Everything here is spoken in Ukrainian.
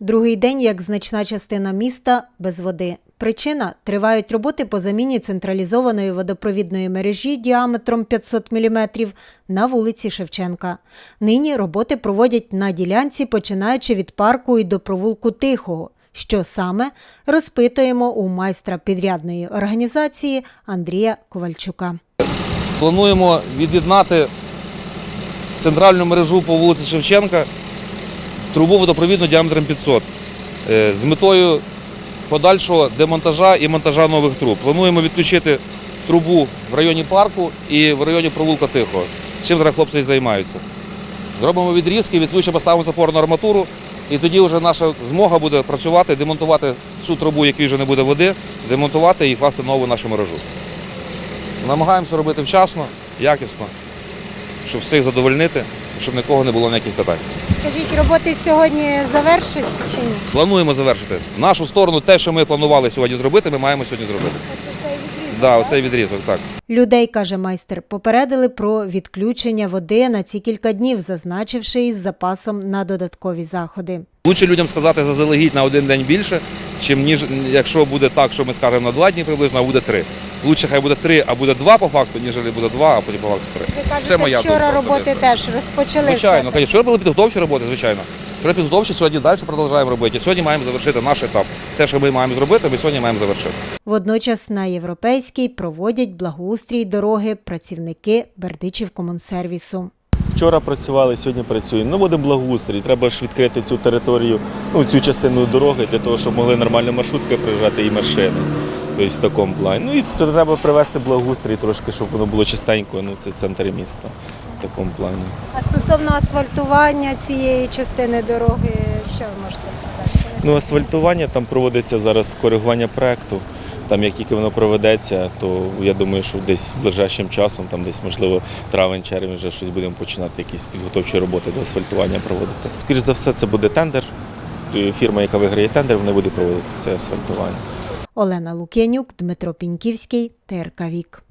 Другий день, як значна частина міста без води. Причина тривають роботи по заміні централізованої водопровідної мережі діаметром 500 мм на вулиці Шевченка. Нині роботи проводять на ділянці, починаючи від парку і до провулку Тихого. Що саме розпитуємо у майстра підрядної організації Андрія Ковальчука. Плануємо від'єднати центральну мережу по вулиці Шевченка, трубу водопровідну діаметром 500 е, з метою подальшого демонтажа і монтажа нових труб. Плануємо відключити трубу в районі парку і в районі провулка Тихого. Чим зараз хлопці і займаються. Зробимо відрізки, відключимо, поставимо запорну арматуру, і тоді вже наша змога буде працювати, демонтувати цю трубу, якій вже не буде води, демонтувати і класти нову нашу мережу. Намагаємося робити вчасно, якісно, щоб всіх задовольнити, щоб нікого не було ніяких питань. Скажіть, роботи сьогодні завершать чи ні? Плануємо завершити. В нашу сторону те, що ми планували сьогодні зробити, ми маємо сьогодні зробити. Да, оцей відрізок, так. Людей, каже майстер, попередили про відключення води на ці кілька днів, зазначивши із запасом на додаткові заходи. Лучше людям сказати заздалегідь на один день більше, чим ніж якщо буде так, що ми скажемо на два дні приблизно, а буде три. Лучше хай буде три, а буде два по факту, ніж буде два, а потім по факту три. Ви кажете, Це моя вчора думка роботи особиста. теж розпочали. Звичайно, все. звісно. Вчора були підготовчі роботи, звичайно. Вчора підготовчі, сьогодні далі продовжуємо робити. Сьогодні маємо завершити наш етап. Те, що ми маємо зробити, ми сьогодні маємо завершити. Водночас на європейській проводять благоустрій дороги працівники Бердичівкомунсервісу. Вчора працювали, сьогодні працюємо. Ну, буде благоустрій. Треба ж відкрити цю територію, ну, цю частину дороги для того, щоб могли нормально маршрутки приїжджати і машини. Тобто в такому плані. Ну і треба привести благоустрій трошки, щоб воно було чистенько. Ну, це центр міста в такому плані. А стосовно асфальтування цієї частини дороги, що ви можете сказати? Ну, асфальтування там проводиться зараз коригування проекту. Там як тільки воно проведеться, то я думаю, що десь ближайшим часом, там десь можливо травень, червень, вже щось будемо починати, якісь підготовчі роботи до асфальтування проводити. Скоріше за все, це буде тендер. Фірма, яка виграє тендер, вона буде проводити це асфальтування. Олена Лук'янюк, Дмитро Піньківський, ТРК Вік.